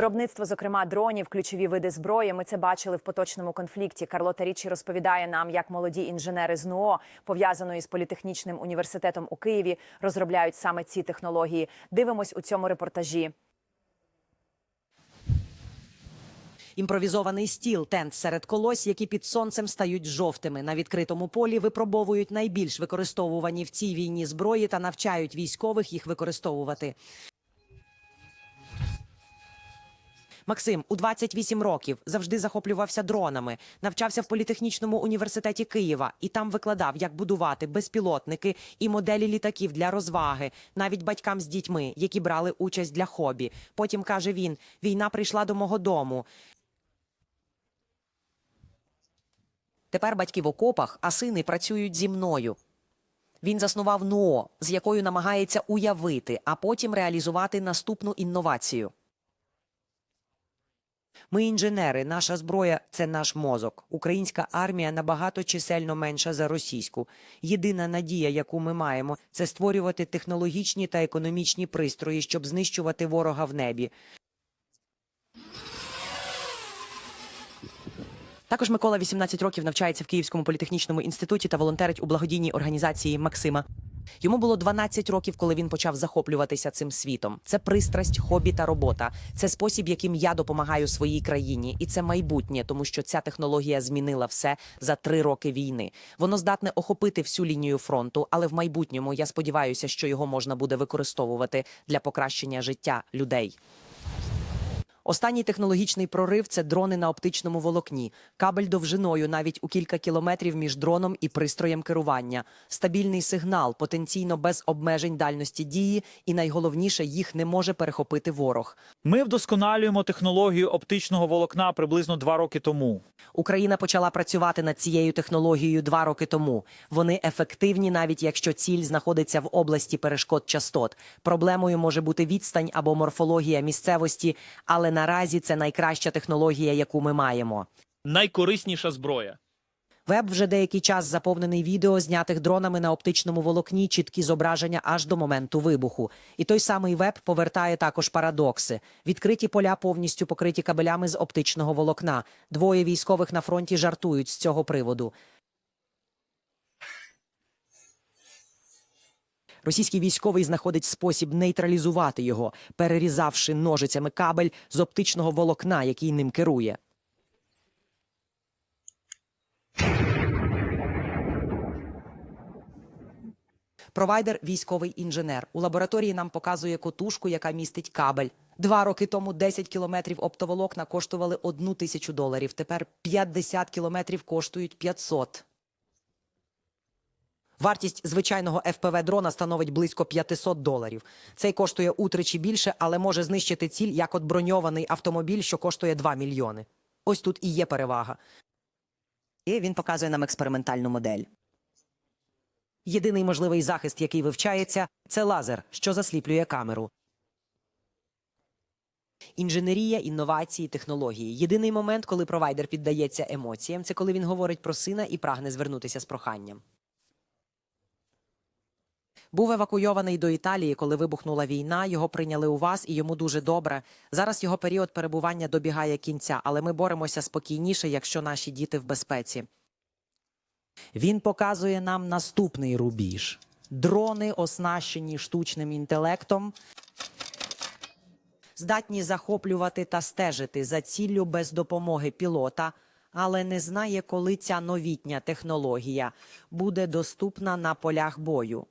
Виробництво, зокрема, дронів, ключові види зброї. Ми це бачили в поточному конфлікті. Карлота Річі розповідає нам, як молоді інженери з НУО, пов'язаної з політехнічним університетом у Києві, розробляють саме ці технології. Дивимось у цьому репортажі. Імпровізований стіл, тент серед колось, які під сонцем стають жовтими. На відкритому полі випробовують найбільш використовувані в цій війні зброї та навчають військових їх використовувати. Максим у 28 років завжди захоплювався дронами, навчався в політехнічному університеті Києва і там викладав, як будувати безпілотники і моделі літаків для розваги, навіть батькам з дітьми, які брали участь для хобі. Потім каже він: війна прийшла до мого дому. Тепер батьки в окопах, а сини працюють зі мною. Він заснував НУО, з якою намагається уявити, а потім реалізувати наступну інновацію. Ми інженери, наша зброя це наш мозок. Українська армія набагато чисельно менша за російську. Єдина надія, яку ми маємо, це створювати технологічні та економічні пристрої, щоб знищувати ворога в небі. Також Микола 18 років навчається в Київському політехнічному інституті та волонтерить у благодійній організації Максима. Йому було 12 років, коли він почав захоплюватися цим світом. Це пристрасть, хобі та робота. Це спосіб, яким я допомагаю своїй країні, і це майбутнє, тому що ця технологія змінила все за три роки війни. Воно здатне охопити всю лінію фронту, але в майбутньому я сподіваюся, що його можна буде використовувати для покращення життя людей. Останній технологічний прорив це дрони на оптичному волокні, кабель довжиною навіть у кілька кілометрів між дроном і пристроєм керування, стабільний сигнал, потенційно без обмежень дальності дії, і найголовніше їх не може перехопити ворог. Ми вдосконалюємо технологію оптичного волокна приблизно два роки тому. Україна почала працювати над цією технологією два роки тому. Вони ефективні, навіть якщо ціль знаходиться в області перешкод частот. Проблемою може бути відстань або морфологія місцевості, але наразі це найкраща технологія, яку ми маємо. найкорисніша зброя. Веб вже деякий час заповнений відео, знятих дронами на оптичному волокні, чіткі зображення аж до моменту вибуху. І той самий веб повертає також парадокси. Відкриті поля повністю покриті кабелями з оптичного волокна. Двоє військових на фронті жартують з цього приводу. Російський військовий знаходить спосіб нейтралізувати його, перерізавши ножицями кабель з оптичного волокна, який ним керує. Провайдер військовий інженер. У лабораторії нам показує котушку, яка містить кабель. Два роки тому 10 кілометрів оптоволокна коштували одну тисячу доларів. Тепер 50 кілометрів коштують 500. Вартість звичайного ФПВ дрона становить близько 500 доларів. Цей коштує утричі більше, але може знищити ціль, як от броньований автомобіль, що коштує 2 мільйони. Ось тут і є перевага. І він показує нам експериментальну модель. Єдиний можливий захист, який вивчається, це лазер, що засліплює камеру. Інженерія, інновації, технології. Єдиний момент, коли провайдер піддається емоціям, це коли він говорить про сина і прагне звернутися з проханням. Був евакуйований до Італії, коли вибухнула війна. Його прийняли у вас, і йому дуже добре. Зараз його період перебування добігає кінця, але ми боремося спокійніше, якщо наші діти в безпеці. Він показує нам наступний рубіж: дрони, оснащені штучним інтелектом, здатні захоплювати та стежити за ціллю без допомоги пілота, але не знає, коли ця новітня технологія буде доступна на полях бою.